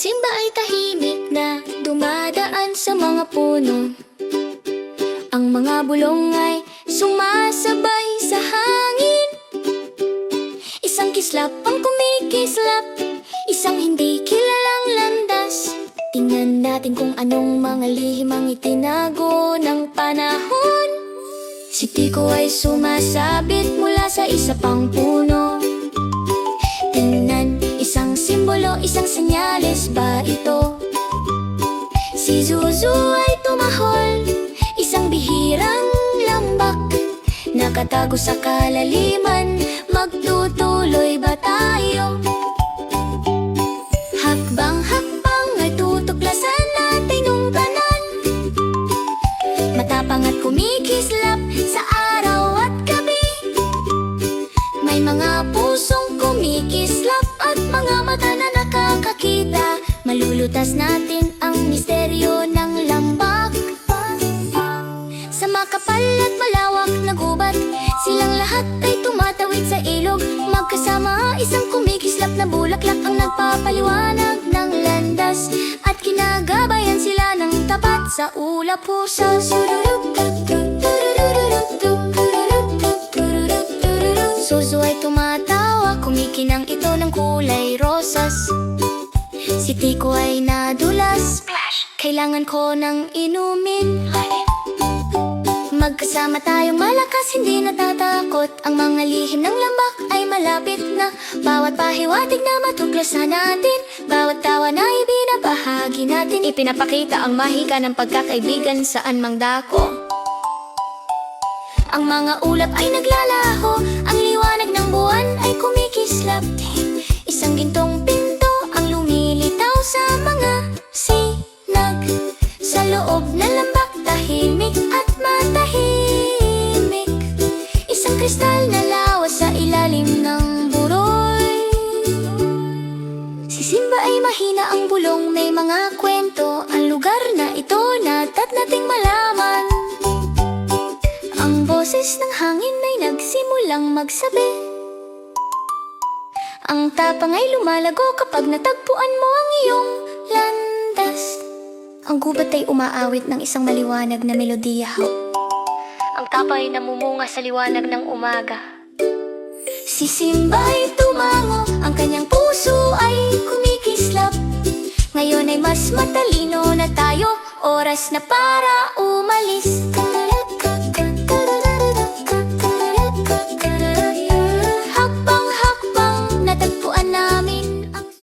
Simba ay tahimik na dumadaan sa mga puno. Ang mga bulong ay sumasabay sa hangin. Isang kislap ang kumikislap Isang hindi kilalang landas. Tingnan natin kung anong mga lihim ang itinago ng panahon. Si Tiko ay sumasabit mula sa isa pang puno. Isang senyales ba ito? Si Zuzu ay tumahol Isang bihirang lambak Nakatago sa kalaliman Malulutas natin ang misteryo ng lambak. Sa makapal at malawak na gubat Silang lahat ay tumatawid sa ilog. Magkasama isang kumikislap na bulaklak Ang nagpapaliwanag ng landas. At kinagabayan sila ng tapat Sa ulap po sa Suso ay tumatawa Kumikinang ito ng kulay rosas Si Tiko ay nadulas. Kailangan ko ng inumin. Magkasama tayong malakas, hindi natatakot. Ang mga lihim ng lambak ay malapit na. Bawat pahiwatig na matuklasan natin. Bawat tawa na ibinabahagi natin. Ipinapakita ang mahika ng pagkakaibigan saan mang dako. Ang mga ulap ay naglalaho. Ang liwanag ng buwan kristal na lawas sa ilalim ng buroy Si Simba ay mahina ang bulong. May mga kwento. Ang lugar na ito natat nating malaman. Ang boses ng hangin ay nagsimulang magsabi. Ang tapang ay lumalago kapag natagpuan mo ang iyong landas. Ang gubat ay umaawit ng isang maliwanag na melodiya Ang tapa ay namumunga sa liwanag ng umaga. Si Simba ay tumango, ang kanyang puso ay kumikislap. Ngayon ay mas matalino na tayo, oras na para umalis